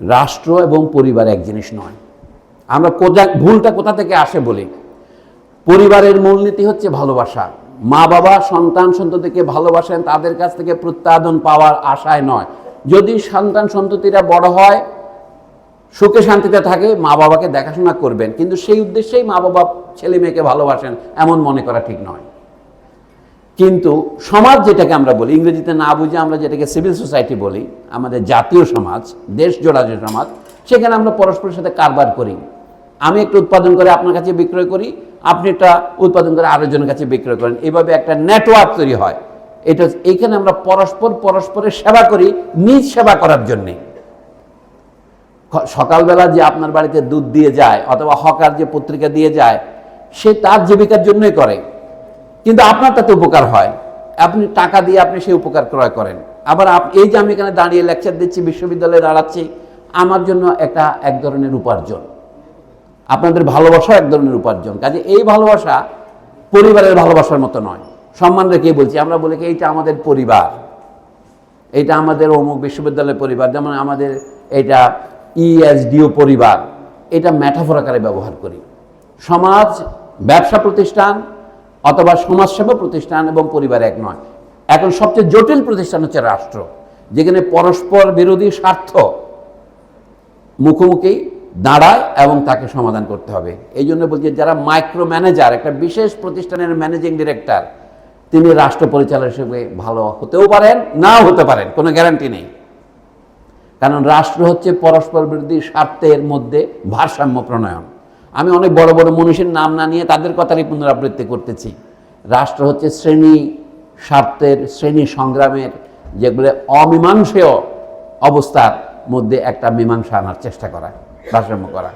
রাষ্ট্র এবং পরিবার এক জিনিস নয়। আমরা কোথা, ভুলটা কোথা থেকে আসে বলি? পরিবারের মূলনীতি হচ্ছে ভালোবাসা। মা বাবা, সন্তান সন্ততিকে ভালোবাসেন, তাদের কাছ থেকে প্রত্যাদন পাওয়ার আশায় নয়। যদি সন্তান সন্ততিরা বড় হয়, সুখে শান্তিতে থাকে, মা বাবাকে দেখাশোনা করবেন। কিন্তু সেই উদ্দেশ্যেই মা বাবা ছেলে মেয়েকে ভালোবাসেন, এমন মনে করা ঠিক নয়। কিন্তু সমাজ যেটাকে আমরা বলি, ইংরেজিতে না বুঝে আমরা যেটাকে সিভিল সোসাইটি বলি, আমাদের জাতীয় সমাজ, দেশ জোড়া যে সমাজ, সেখানে আমরা পরস্পরের সাথে কারবার করি। আমি একটা উৎপাদন করে আপনার কাছে বিক্রয় করি, আপনি একটা উৎপাদন করে আরেকজনের কাছে বিক্রয় করেন। এভাবে একটা নেটওয়ার্ক তৈরি হয়। এটা এইখানে আমরা পরস্পর পরস্পরের সেবা করি, নিজ সেবা করার জন্যে। সকালবেলা যে আপনার বাড়িতে দুধ দিয়ে যায়, অথবা হকার যে পত্রিকা দিয়ে যায়, সে তার জীবিকার জন্যই করে। কিন্তু আপনার তাতে উপকার হয়। আপনি টাকা দিয়ে আপনি সেই উপকার ক্রয় করেন। আবার এই যে আমি এখানে দাঁড়িয়ে লেকচার দিচ্ছি, বিশ্ববিদ্যালয়ে দাঁড়াচ্ছি, আমার জন্য একটা এক ধরনের উপার্জন। আপনাদের ভালোবাসা এক ধরনের উপার্জন। কাজে এই ভালোবাসা পরিবারের ভালোবাসার মতো নয়। সম্মান রেখে বলছি, আমরা বলি কি, এইটা আমাদের পরিবার। এটা আমাদের অমুক বিশ্ববিদ্যালয়ের পরিবার, যেমন আমাদের এটা ইএসডিও পরিবার। এটা ম্যাটাফোর আকারে ব্যবহার করি। সমাজ, ব্যবসা প্রতিষ্ঠান অথবা সমাজসেবা প্রতিষ্ঠান এবং পরিবার এক নয়। এখন সবচেয়ে জটিল প্রতিষ্ঠান হচ্ছে রাষ্ট্র, যেখানে পরস্পর বিরোধী স্বার্থ মুখোমুখি দাঁড়ায় এবং তাকে সমাধান করতে হবে। এই জন্য বলছি, যারা মাইক্রো ম্যানেজার একটা বিশেষ প্রতিষ্ঠানের ম্যানেজিং ডিরেক্টর তিনি রাষ্ট্র পরিচালক হিসেবে ভালো হতেও পারেন, নাও হতে পারেন, কোনো গ্যারান্টি নেই। কারণ রাষ্ট্র হচ্ছে পরস্পর বিরোধী স্বার্থের মধ্যে ভারসাম্য প্রণয়ন। আমি অনেক বড় বড় মনীষীর নাম না নিয়ে তাদের কথারই পুনরাবৃত্তি করতেছি। রাষ্ট্র হচ্ছে শ্রেণি স্বার্থের, শ্রেণি সংগ্রামের, যেগুলো অমীমাংসেয় অবস্থার মধ্যে একটা মীমাংসা আনার চেষ্টা করা, ভারসাম্য করা।